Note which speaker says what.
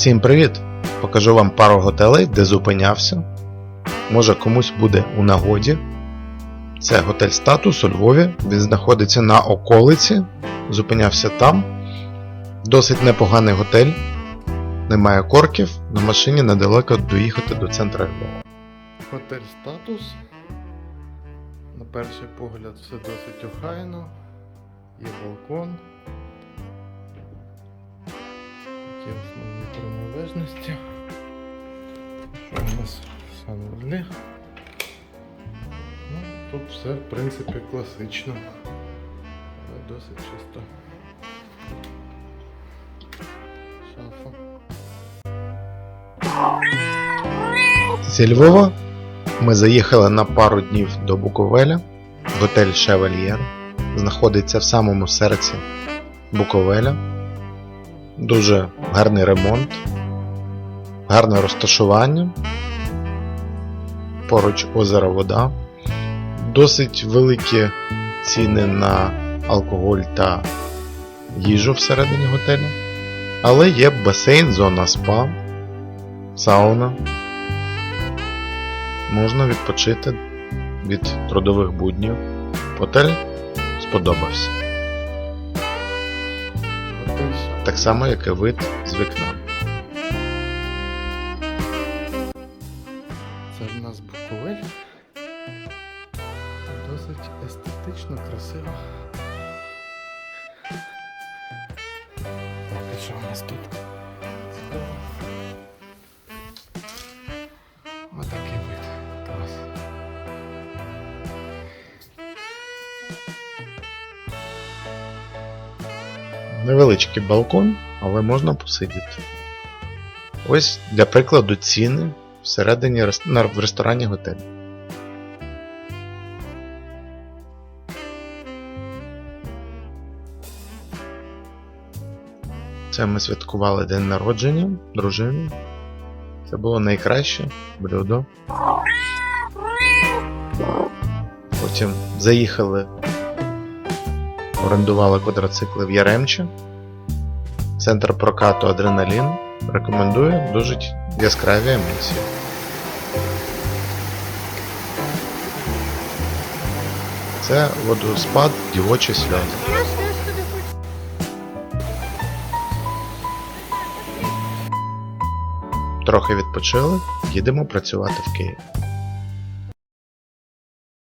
Speaker 1: Всім привіт! Покажу вам пару готелей, де зупинявся. Може комусь буде у нагоді. Це готель статус у Львові. Він знаходиться на околиці. Зупинявся там. Досить непоганий готель. Немає корків. На машині недалеко доїхати до центра Львова. Готель статус. На перший погляд все досить охайно. Є балкон. Які основні. Що у нас в? Ну, тут все в принципі класично. Але досить чисто. Шафа. Зі Львова ми заїхали на пару днів до Буковеля. Готель Шевельєр знаходиться в самому серці Буковеля. Дуже гарний ремонт, гарне розташування. Поруч озера вода. Досить великі ціни на алкоголь та їжу всередині готелю. Але є басейн, зона спа, сауна. Можна відпочити від трудових буднів. Готель сподобався. Так само, як і вид з вікна. Буковель. Досить естетично, красиво. Так, що у нас тут? Отакий вид. Невеличкий балкон, але можна посидіти. Ось для прикладу ціни всередині в ресторані готелю. Це ми святкували день народження дружини. Це було найкраще блюдо. Потім заїхали, орендували квадроцикли в Яремче. Центр прокату Адреналін рекомендує дуже яскраві емоції. Це водоспад дівочі сльози. Трохи відпочили, їдемо працювати в Київ.